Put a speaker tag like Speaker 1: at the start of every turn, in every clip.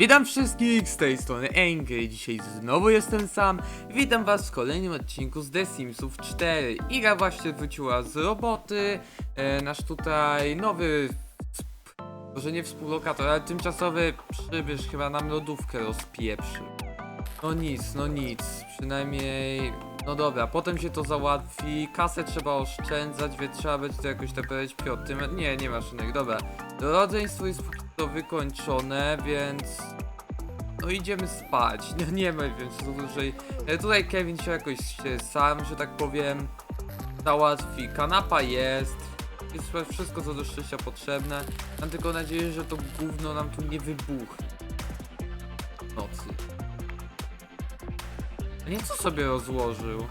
Speaker 1: Witam wszystkich z tej strony Angry, dzisiaj znowu jestem sam. Witam was w kolejnym odcinku z The Simsów 4. Iga właśnie wróciła z roboty. E, nasz tutaj nowy, może nie współlokator, ale tymczasowy przybysz chyba nam lodówkę rozpieprzył. No nic, no nic, przynajmniej... No dobra, potem się to załatwi, kasę trzeba oszczędzać, więc trzeba będzie to jakoś naprawić piątym. Nie, nie ma szynek, dobra. Rodzeństwo jest póki co wykończone, więc... No idziemy spać, nie, nie ma więc dłużej. E, Tutaj Kevin się jakoś się sam, że tak powiem, załatwi. Kanapa jest, jest wszystko co do szczęścia potrzebne. Mam tylko nadzieję, że to gówno nam tu nie wybuchnie. Nocy. A Nie co sobie rozłożył?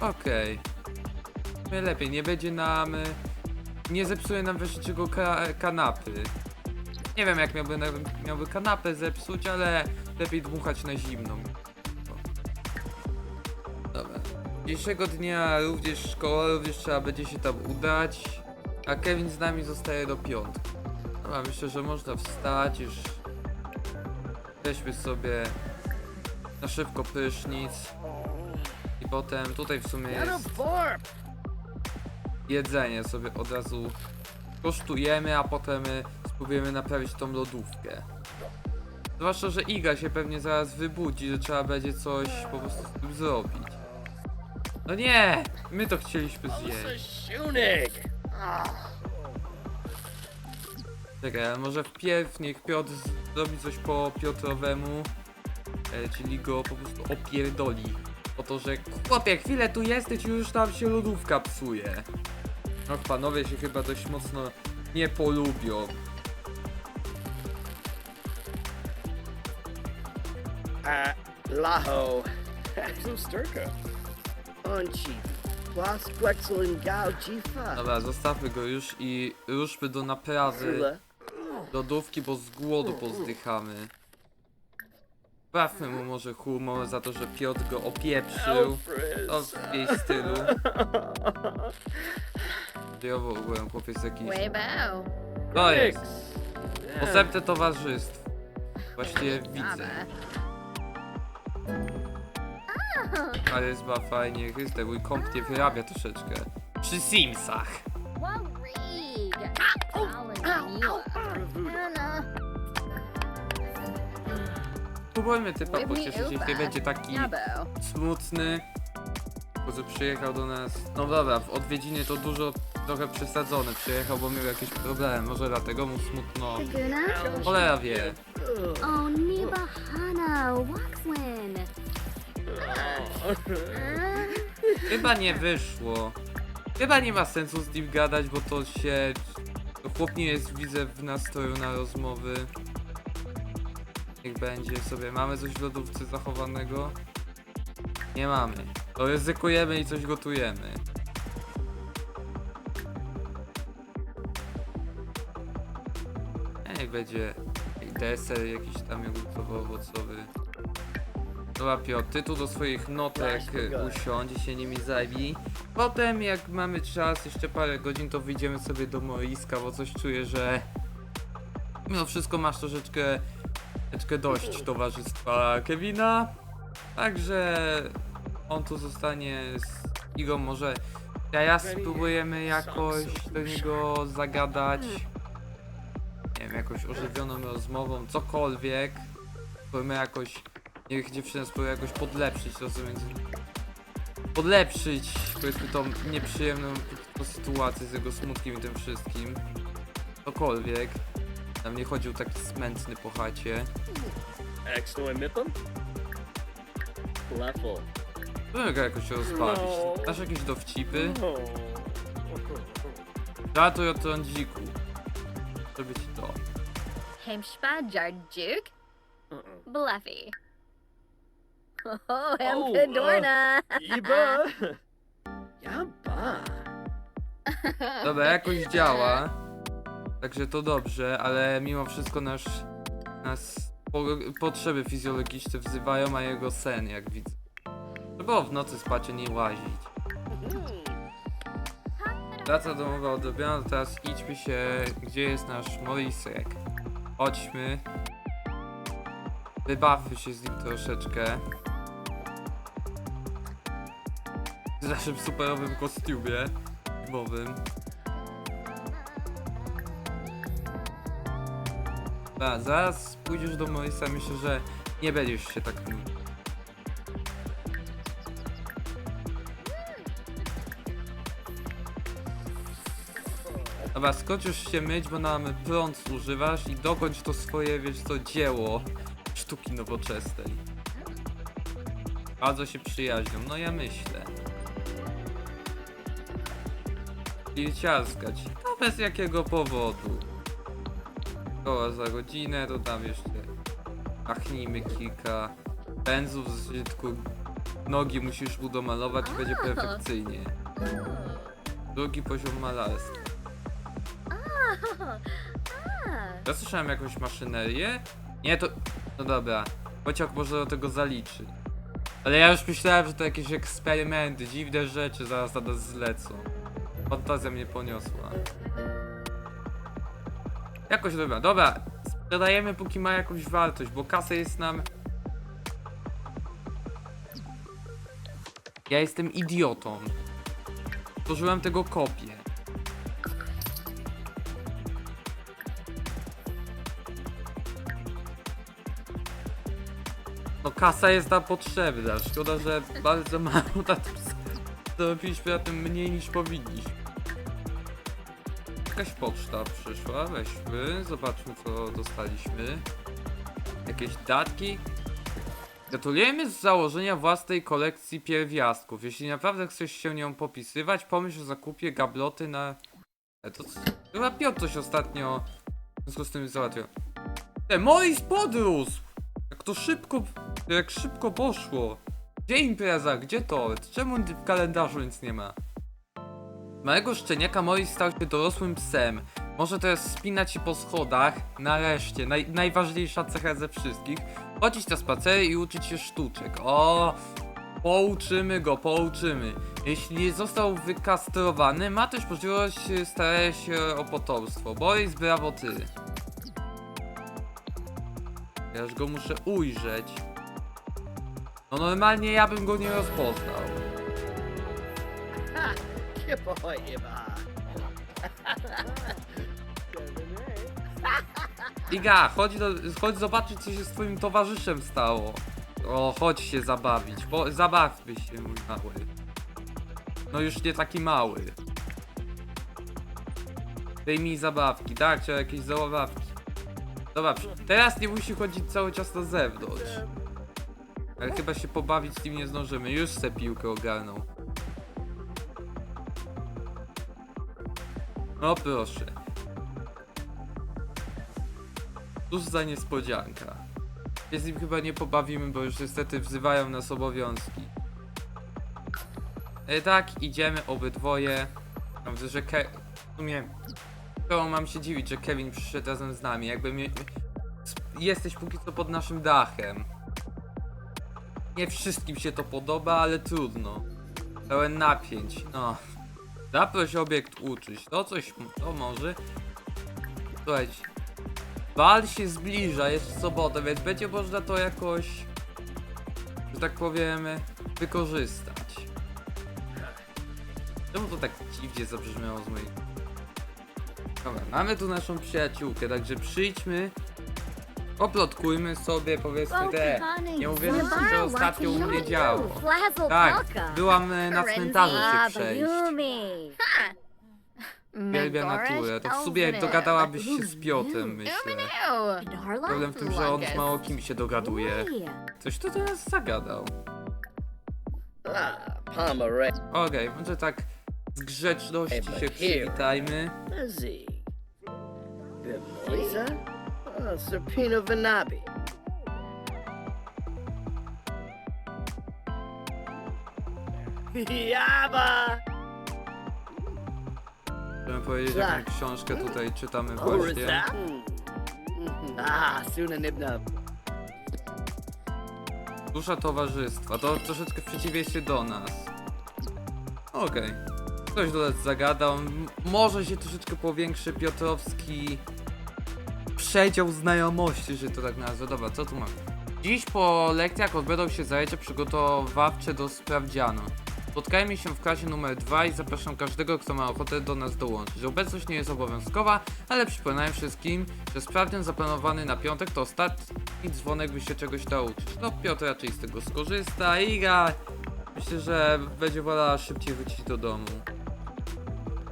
Speaker 1: Okej. Okay. Lepiej, nie będzie nam... y, Nie zepsuje nam wreszcie ka kanapy. Nie wiem jak miałby, miałby kanapę zepsuć, ale lepiej dmuchać na zimną. Dobra. Dzisiejszego dnia również szkoła, również trzeba będzie się tam udać. A Kevin z nami zostaje do piątku. Dobra, myślę, że można wstać już. Weźmy sobie na szybko prysznic. I potem tutaj w sumie jest jedzenie sobie od razu kosztujemy, a potem y, spróbujemy naprawić tą lodówkę. Zwłaszcza, że Iga się pewnie zaraz wybudzi, że trzeba będzie coś po prostu z tym zrobić. No nie! My to chcieliśmy zjeść. Czekaj, ale może wpierw niech Piotr zrobi coś po Piotrowemu, e, czyli go po prostu opierdoli. O to, że chłopie, chwilę tu jesteś i już tam się lodówka psuje. No panowie się chyba dość mocno nie polubią.
Speaker 2: Uh, Laho.
Speaker 3: Zusterka.
Speaker 2: Onchi. Plus Quexel and Gao Jifa.
Speaker 1: Dobra, zostawmy go już i ruszmy do naprawy lodówki, bo z głodu pozdychamy. Sprawmy mu może humor za to, że Piotr go opieprzył. To w jej stylu. Dziejowo ogółem chłopiec jakiś.
Speaker 4: Waybow.
Speaker 1: To jest. Posępne towarzystwo. Właściwie widzę. Ale jest chyba fajnie, Chryste, mój komp nie wyrabia troszeczkę. Przy Simsach. Spróbujmy typa pocieszyć, niech nie będzie taki smutny. Bo przyjechał do nas. No dobra, w odwiedziny to dużo trochę przesadzone. Przyjechał, bo miał jakieś problemy. Może dlatego mu smutno. Cholera wie.
Speaker 4: Oh, Nibahana. Waxwin.
Speaker 1: Chyba nie wyszło. Chyba nie ma sensu z nim gadać, bo to się... To chłop nie jest, widzę, w nastroju na rozmowy. Niech będzie sobie. Mamy coś w lodówce zachowanego? Nie mamy. To ryzykujemy i coś gotujemy. E, Niech będzie deser jakiś tam jogurtowo-owocowy. Piotr, ty tu do swoich notek e, usiądź i się nimi zajmij. Potem jak mamy czas, jeszcze parę godzin, to wyjdziemy sobie do Moriska, bo coś czuję, że mimo wszystko masz troszeczkę, troszeczkę dość towarzystwa Kevina. Także on tu zostanie z Igą może. Ja, ja spróbujemy jakoś do niego zagadać. Nie wiem, jakąś ożywioną rozmową, cokolwiek. Spróbujemy jakoś Niech dziewczyna spróbuje jakoś podlepszyć między... Podlepszyć, powiedzmy, tą nieprzyjemną sytuację z jego smutkiem i tym wszystkim. Cokolwiek. Tam nie chodził taki smętny po chacie.
Speaker 3: Excellent mython. Level.
Speaker 1: Spróbujmy go jakoś rozbawić. Masz jakieś dowcipy?
Speaker 3: Oh.
Speaker 1: Ratuj o trądziku. Zrobię ci to.
Speaker 4: Hemshpa Jarjuk.
Speaker 3: Uh-uh.
Speaker 4: Bluffy. Oh,
Speaker 3: Oh,
Speaker 4: Hempedorna.
Speaker 3: Iba. Yaba.
Speaker 1: Dobra, jakoś działa. Także to dobrze, ale mimo wszystko nasz, nas po, potrzeby fizjologiczne wzywają, a jego sen, jak widzę. Trzeba w nocy spać, a nie łazić. Praca domowa odrobiona, teraz idźmy się, gdzie jest nasz Morisek. Chodźmy. Wybawy się z nim troszeczkę. W naszym superowym kostiumie zimowym. A, zaraz pójdziesz do Morisa, myślę, że nie będziesz się tak nudził. Dobra, skończ już się myć, bo nam prąd używasz i dokończ to swoje, wiesz co, dzieło sztuki nowoczesnej. Bardzo się przyjaźnią, no ja myślę. I ciaskać. No bez jakiego powodu. Koła za godzinę, to tam jeszcze machnijmy kilka pędzów z użytku. Nogi musisz mu domalować i będzie perfekcyjnie. Drugi poziom malarstwa. Ja słyszałem jakąś maszynerię? Nie, to... No dobra. Pociąg może do tego zaliczy. Ale ja już myślałem, że to jakieś eksperymenty, dziwne rzeczy zaraz na nas zlecą. Fantazja mnie poniosła. Jakoś dobra, dobra. Sprzedajemy póki ma jakąś wartość, bo kasa jest nam... Ja jestem idiotą. Stworzyłem tego kopię. No kasa jest nam potrzebna. Szkoda, że bardzo mało na tym z- zrobiliśmy na tym mniej niż powinniśmy. Jakaś poczta przyszła, weźmy, zobaczmy co dostaliśmy. Jakieś datki. Gratulujemy z założenia własnej kolekcji pierwiastków. Jeśli naprawdę chcesz się nią popisywać, pomyśl o zakupie gabloty na... E, To chyba Piotr coś ostatnio w związku z tym załatwił. E, Morris podrósł! Jak to szybko, jak szybko poszło. Gdzie impreza? Gdzie to? Czemu w kalendarzu nic nie ma? Małego szczeniaka Morris stał się dorosłym psem. Może teraz wspinać się po schodach. Nareszcie, naj, najważniejsza cecha ze wszystkich. Chodzić na spacery i uczyć się sztuczek. O, pouczymy go, pouczymy. Jeśli został wykastrowany, ma też możliwość e, starania się o potomstwo. Boris, brawo ty. Ja już go muszę ujrzeć. No normalnie ja bym go nie rozpoznał. Iga, chodź, do, chodź zobaczyć co się z twoim towarzyszem stało. O, chodź się zabawić, bo zabawmy się mój mały. No już nie taki mały. Daj mi zabawki, tak, chciał jakieś zabawki. Dobra, teraz nie musi chodzić cały czas na zewnątrz. Ale chyba się pobawić z nie zdążymy, już se piłkę ogarnął. No proszę. Cóż za niespodzianka. Się z nim chyba nie pobawimy, bo już niestety wzywają nas obowiązki. E, tak, idziemy obydwoje. Dobrze, że Ke... W sumie... To mam się dziwić, że Kevin przyszedł razem z nami. Jakby. Jesteś póki co pod naszym dachem. Nie wszystkim się to podoba, ale trudno. Pełen napięć, no. Zaproś obiekt uczyć. To coś... To może... Słuchajcie. Bal się zbliża, jest sobota, więc będzie można to jakoś, że tak powiem, wykorzystać. Czemu to tak dziwnie zabrzmiało z mojej... Dobra, mamy tu naszą przyjaciółkę, także przyjdźmy, poplotkujmy sobie, powiedzmy te... Nie uwierzysz, że ostatnio u mnie działo. Tak, byłam e, na cmentarzu się przejść. Uwielbia naturę, to w sumie dogadałabyś się z Piotrem, myślę. Problem w tym, że on z mało kim się dogaduje. Coś tu do nas zagadał.
Speaker 2: Ah.
Speaker 1: Okej, może tak z grzeczności się przywitajmy.
Speaker 2: Good Lisa? Oh, Serpino Vanabi. Yaba!
Speaker 1: Chciałem powiedzieć, jaką książkę tutaj czytamy właśnie.
Speaker 2: that? Ah, Suna Nibnub.
Speaker 1: Dusza towarzystwa, to troszeczkę w przeciwieństwie do nas. Okej. Ktoś do nas zagadał. M- Może się troszeczkę powiększy Piotrowski przedział znajomości, że to tak nazwę. Dobra, co tu mam? Dziś po lekcjach odbędą się zajęcia przygotowawcze do sprawdzianu. Spotkajmy się w klasie numer 2 i zapraszam każdego, kto ma ochotę do nas dołączyć. Obecność nie jest obowiązkowa, ale przypominam wszystkim, że sprawdzian zaplanowany na piątek to ostatni dzwonek, by się czegoś nauczyć. No Piotr raczej z tego skorzysta. Iga myślę, że będzie wolała szybciej wrócić do domu.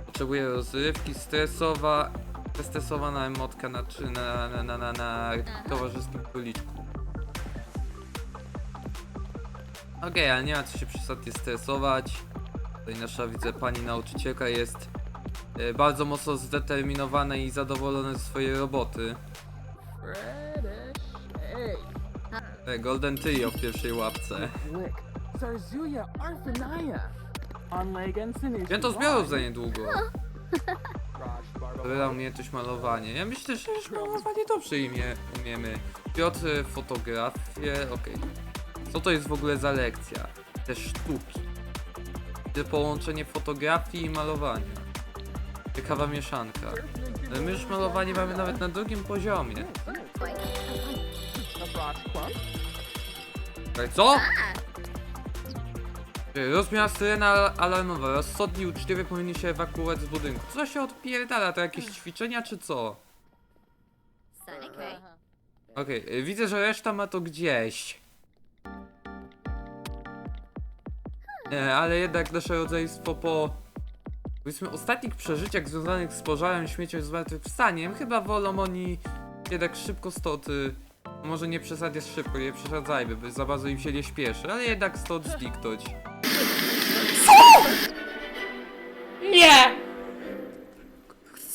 Speaker 1: Potrzebuje rozrywki, stresowa, zestresowana emotka na, czy na, na, na, na, na towarzyskim króliczku. Okej, ale nie ma co się przesadnie stresować. Tutaj nasza widzę pani nauczycielka jest e, bardzo mocno zdeterminowana i zadowolona ze swojej roboty. E, Golden Trio w pierwszej łapce.
Speaker 5: Lick. Zarzuya Arfanaya.
Speaker 1: Święto zbiorów za niedługo. Wybrał umiejętność malowania. Ja myślę, że już malowanie dobrze imię, umiemy. Piotr fotografię, okej. Co to jest w ogóle za lekcja? Te sztuki. Te połączenie fotografii i malowania. Ciekawa mieszanka. Ale my już malowanie mamy nawet na drugim poziomie. Czekaj, Co? Rozmiar syrena alarmowa. Rozsądni uczciwie powinni się ewakuować z budynku. Co się odpierdala? To jakieś ćwiczenia czy co? Okej, y, widzę, że reszta ma to gdzieś. Nie, ale jednak nasze rodzeństwo po powiedzmy ostatnich przeżyciach związanych z pożarem, śmiecią i zmartwychwstaniem, chyba wolą oni jednak szybko stąd, y, może nie przesadzie szybko, nie przesadzajmy, by za bardzo im się nie śpieszy, ale jednak stąd zniknąć.
Speaker 6: Nie!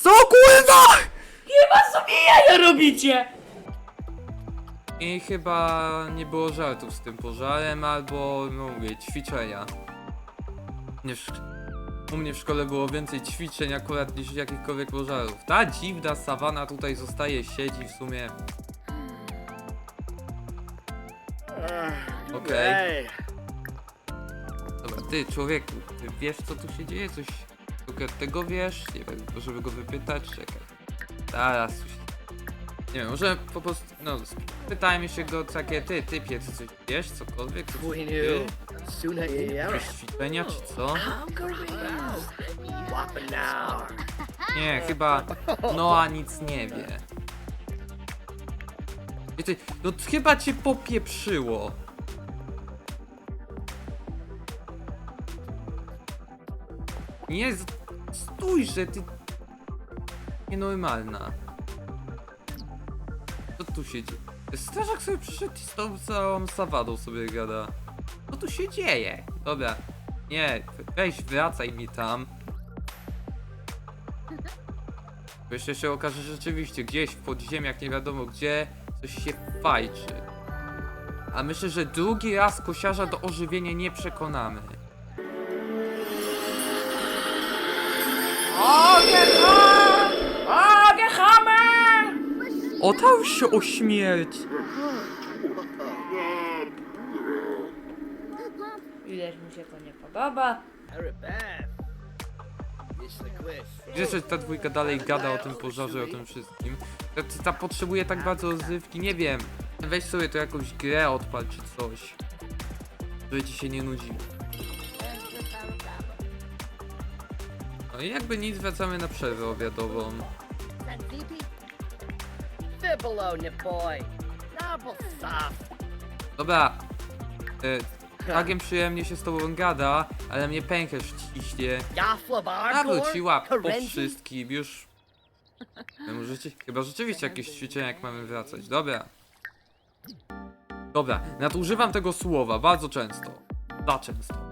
Speaker 1: Co kurwa?
Speaker 6: Chyba sobie jaja robicie!
Speaker 1: I chyba nie było żartów z tym pożarem, albo, no mówię, ćwiczenia. Nie w, u mnie w szkole było więcej ćwiczeń akurat niż jakichkolwiek pożarów. Ta dziwna sawana tutaj zostaje, siedzi w sumie. Okej. Dobra, ty człowieku, ty wiesz co tu się dzieje? Coś tego wiesz? Nie wiem, żeby go wypytać, czekaj. Tu się... Nie wiem, może po prostu, no, pytajmy się go takie, ty, typie, ty coś wiesz, cokolwiek, co ty, jakieś ćwiczenia, czy co? Nie, chyba Noa nic nie wie. Ty, no chyba cię popieprzyło. Nie, z- stój, że ty... Nienormalna. Co tu się dzieje? Strażak sobie przyszedł i z tą całą sawadą sobie gada. Co tu się dzieje? Dobra. Nie, weź wracaj mi tam. Jeszcze się okaże że rzeczywiście gdzieś w podziemiach, nie wiadomo gdzie, coś się fajczy. A myślę, że drugi raz kosiarza do ożywienia nie przekonamy. Otał się o śmierć!
Speaker 6: Ileż mu się to nie podoba.
Speaker 1: Że ta dwójka dalej gada o tym pożarze, o tym wszystkim. Ta, ta potrzebuje tak bardzo rozrywki, nie wiem. Weź sobie tu jakąś grę odpal czy coś. Żeby ci się nie nudziło. No i jakby nic, wracamy na przerwę obiadową.
Speaker 2: Fibbalone, boy. Double soft.
Speaker 1: Dobra. E, całkiem przyjemnie się z tobą gada, ale mnie pęcherz ciśnie.
Speaker 2: Yafla
Speaker 1: A
Speaker 2: Barkor.
Speaker 1: wróciła po wszystkim, już... No Możecie, chyba rzeczywiście jakieś ćwiczenia jak mamy wracać, dobra. Dobra, nadużywam tego słowa bardzo często. Za często.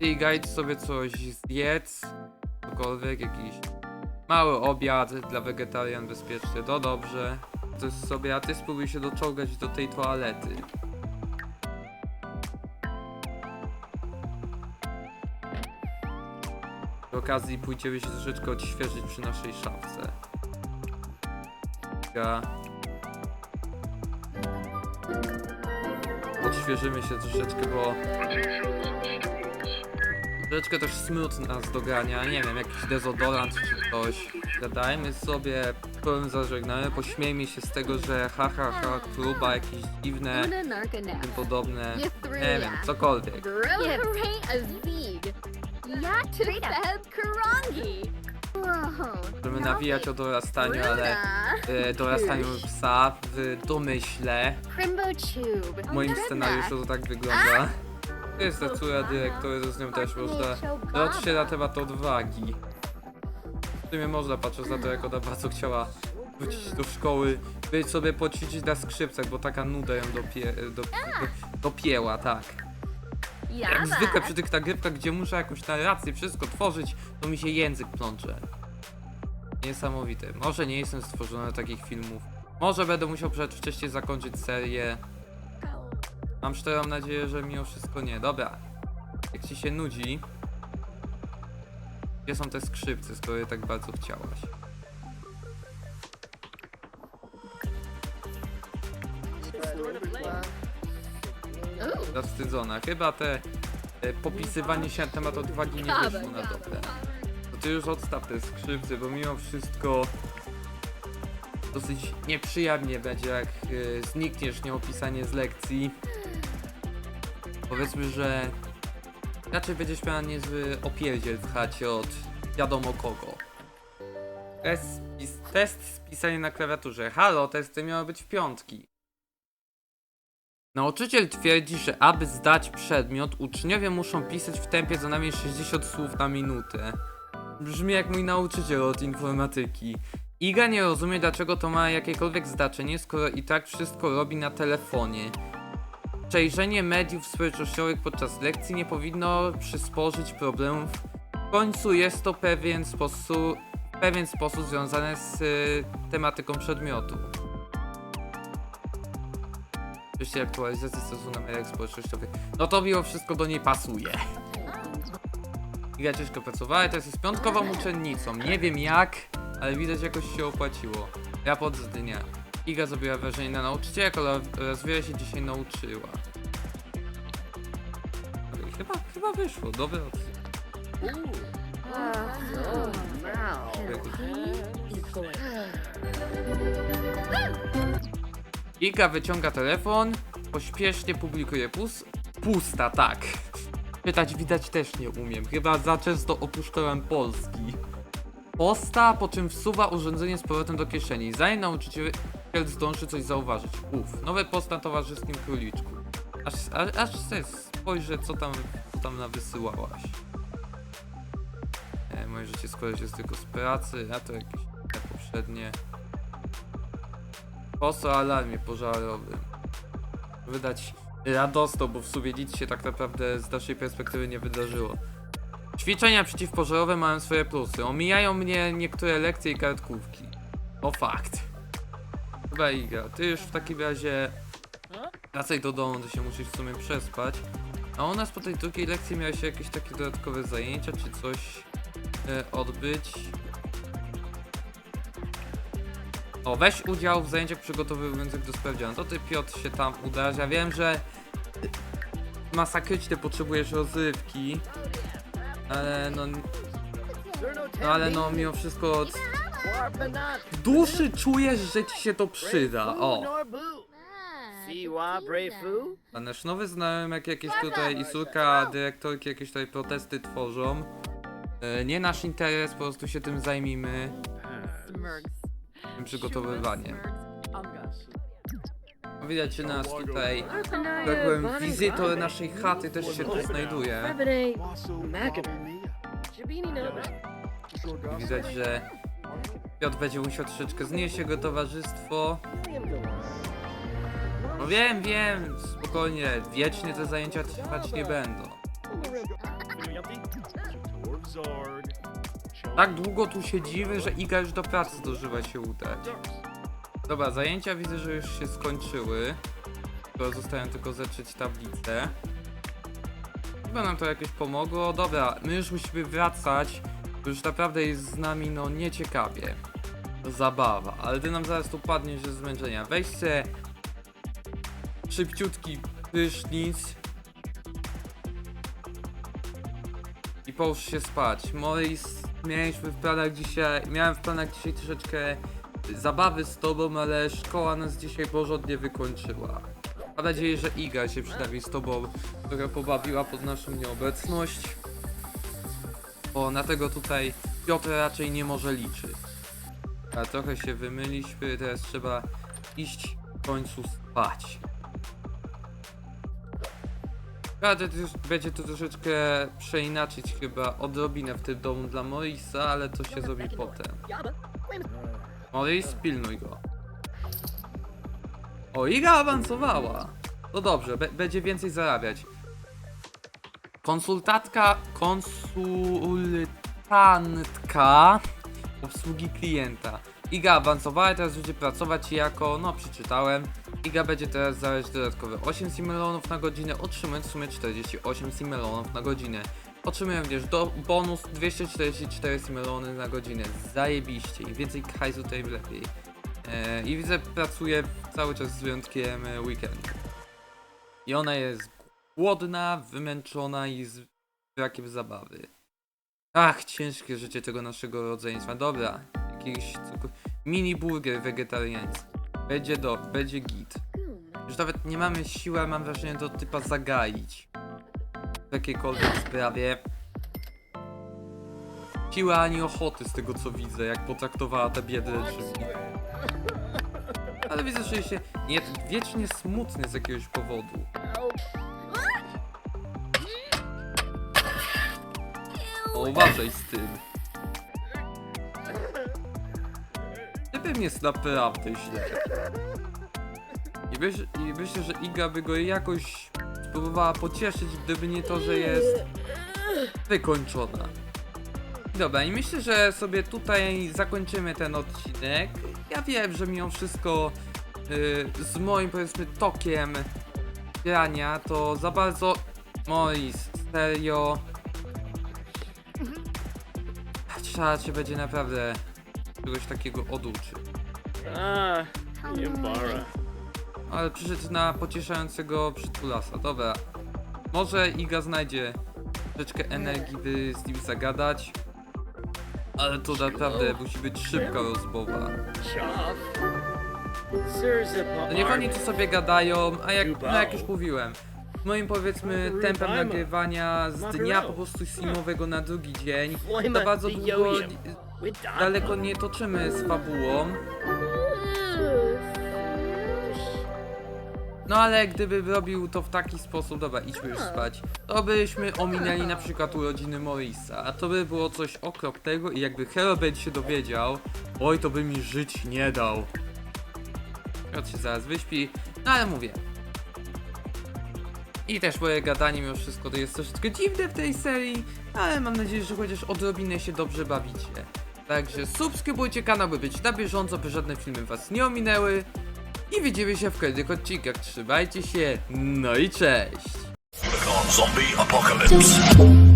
Speaker 1: I guide sobie coś zjedz, cokolwiek, jakiś mały obiad dla wegetarian bezpieczny, to dobrze. Jest sobie, a ty spróbuj się doczołgać do tej toalety. Przy okazji pójdziemy się troszeczkę odświeżyć przy naszej szafce. Ja... Odświeżymy się troszeczkę, bo... Troszeczkę też smród nas dogania, nie wiem, jakiś dezodorant czy coś. Zadajmy sobie powiem zażegnamy, pośmiejmy się z tego, że ha ha ha, kluba, jakieś dziwne, tym podobne, nie wiem, cokolwiek. Możemy nawijać o dorastaniu, ale e, dorastaniu psa w domyśle. W moim scenariuszu to tak wygląda. To jest ta córa dyrektory, z nią też można roć się na temat odwagi. W sumie można patrząc na to, jak ona bardzo chciała wrócić do szkoły, być sobie poćwiczyć na skrzypcach, bo taka nuda ją dopie, do, do, dopięła, tak. Jak zwykle przy tych nagrywkach, gdzie muszę jakąś narrację, wszystko tworzyć, to mi się język plącze. Niesamowite. Może nie jestem stworzony takich filmów. Może będę musiał przedwcześnie zakończyć serię. Mam szczerą nadzieję, że mimo wszystko nie. Dobra. Jak ci się nudzi. Gdzie są te skrzypce, skoro je tak bardzo chciałaś? Zawstydzona. Chyba te e, popisywanie się na temat odwagi nie wyszło na dobre. To ty już odstaw te skrzypce, bo mimo wszystko dosyć nieprzyjemnie będzie, jak e, znikniesz nieopisanie z lekcji. Powiedzmy, że raczej będziesz miała niezły opierdziel w chacie od wiadomo kogo. Test, spis- test spisania na klawiaturze. Halo, testy miały być w piątki. Nauczyciel twierdzi, że aby zdać przedmiot, uczniowie muszą pisać w tempie co najmniej 60 słów na minutę. Brzmi jak mój nauczyciel od informatyki. Iga nie rozumie, dlaczego to ma jakiekolwiek znaczenie, skoro i tak wszystko robi na telefonie. Przejrzenie mediów społecznościowych podczas lekcji nie powinno przysporzyć problemów. W końcu jest to pewien sposób, pewien sposób związane z y, tematyką przedmiotu. Oczywiście aktualizacji stosunku na mediach społecznościowych. No to mimo wszystko do niej pasuje. Iga ciężko pracowała, teraz jest piątkową uczennicą. Nie wiem jak, ale widać jakoś się opłaciło. Raport z dnia. Iga zrobiła wrażenie na nauczycielkę, ale wiele się dzisiaj nauczyła. Ale Chyba, chyba wyszło.
Speaker 2: Oh, now.
Speaker 1: Iga wyciąga telefon, pośpiesznie publikuje pus... Pusta, tak. Pytać widać też nie umiem, chyba za często opuszczałem Polski. Posta, po czym wsuwa urządzenie z powrotem do kieszeni, zanim nauczyciel zdąży coś zauważyć. Uff, nowe post na towarzyskim króliczku. Aż, aż, aż se spojrzę, co tam, co tam nawysyłałaś. E, moje życie składa się tylko z pracy, a to jakieś poprzednie. Post o alarmie pożarowym. Wydać radosną, bo w sumie nic się tak naprawdę z naszej perspektywy nie wydarzyło. Ćwiczenia przeciwpożarowe mają swoje plusy. Omijają mnie niektóre lekcje i kartkówki. O fakt. Chyba Iga, ty już w takim razie wracaj do domu, się musisz w sumie przespać. A u nas po tej drugiej lekcji miałeś jakieś takie dodatkowe zajęcia, czy coś e, odbyć? O, weź udział w zajęciach przygotowujących do sprawdzianu. To ty Piotr się tam udasz. Ja wiem, że masakrycznie potrzebujesz rozrywki. Ale no, no ale no mimo wszystko duszy czujesz, że ci się to przyda. O. A nasz nowy znajomy, jak jakieś tutaj i córka dyrektorki jakieś tutaj protesty tworzą. E, Nie nasz interes, po prostu się tym zajmijmy. Tym przygotowywaniem. Widać, że nas tutaj, tak powiem, wizytor naszej chaty też się tu znajduje. Widać, że Piotr będzie musiał troszeczkę znieść jego towarzystwo. No wiem, wiem, spokojnie, wiecznie te zajęcia trwać nie będą. Tak długo tu siedzimy, że Iga już do pracy zdążyła się udać. Dobra, zajęcia widzę, że już się skończyły. To zostają tylko zetrzeć tablicę. Chyba nam to jakoś pomogło. Dobra, my już musimy wracać. bo Już naprawdę jest z nami, no, nieciekawie. Zabawa, ale ty nam zaraz tu padniesz ze zmęczenia. Weź se szybciutki prysznic i połóż się spać. Morris, mieliśmy w planach dzisiaj, miałem w planach dzisiaj troszeczkę zabawy z tobą, ale szkoła nas dzisiaj porządnie wykończyła. Mam nadzieję, że Iga się przynajmniej z tobą trochę pobawiła pod naszą nieobecność. Bo na tego tutaj Piotr raczej nie może liczyć. A trochę się wymyliśmy, teraz trzeba iść w końcu spać. Radę będzie to troszeczkę przeinaczyć chyba odrobinę w tym domu dla Morisa, ale to się zrobi potem. Morris, pilnuj go. O, Iga awansowała. No dobrze, będzie więcej zarabiać. Konsultatka, konsultantka obsługi klienta. Iga awansowała, teraz będzie pracować jako, no przeczytałem. Iga będzie teraz zarabiać dodatkowe 8 simulonów na godzinę, otrzymując w sumie 48 simulonów na godzinę. Otrzymuję również do, bonus 244 simulony na godzinę. Zajebiście. Im więcej hajsu, tym lepiej. E, I widzę, pracuje cały czas z wyjątkiem e, weekendu. I ona jest głodna, wymęczona i z brakiem zabawy. Ach, ciężkie życie tego naszego rodzeństwa. Dobra, jakiś cukru... mini burger wegetariański. Będzie do, będzie git. Już nawet nie mamy siły, mam wrażenie do typa zagaić. W jakiejkolwiek sprawie. Siły ani ochoty z tego co widzę, jak potraktowała te drzwi. Ale widzę, że się nie, wiecznie smutny z jakiegoś powodu. Uważaj z tym. Typem jest naprawdę źle. I, myśl, I myślę, że Iga by go jakoś spróbowała pocieszyć, gdyby nie to, że jest wykończona. Dobra, i myślę, że sobie tutaj zakończymy ten odcinek. Ja wiem, że mimo wszystko yy, z moim powiedzmy tokiem grania to za bardzo... Mois, serio... Trzeba cię będzie naprawdę czegoś takiego oduczyć.
Speaker 3: Ah, Yambara.
Speaker 1: Ale przyszedł na pocieszającego przytulasa. Dobra. Może Iga znajdzie troszeczkę energii, by z nim zagadać. Ale to naprawdę musi być szybka rozmowa. No niech oni tu sobie gadają, a jak, no jak już mówiłem, moim powiedzmy tempem nagrywania z dnia po prostu streamowego na drugi dzień, za bardzo długo daleko nie toczymy z fabułą. No ale gdyby robił to w taki sposób, dobra, idźmy już spać, to byśmy ominęli na przykład urodziny Morisa, a to by było coś okropnego i jakby Herobert się dowiedział, oj to by mi żyć nie dał. Piotr się zaraz wyśpi, no ale mówię. I też moje gadanie mimo wszystko to jest troszeczkę dziwne w tej serii, ale mam nadzieję, że chociaż odrobinę się dobrze bawicie. Także subskrybujcie kanał, by być na bieżąco, by żadne filmy was nie ominęły. I widzimy się w kolejnych odcinkach. Trzymajcie się, no i cześć!
Speaker 7: Zombie apocalypse.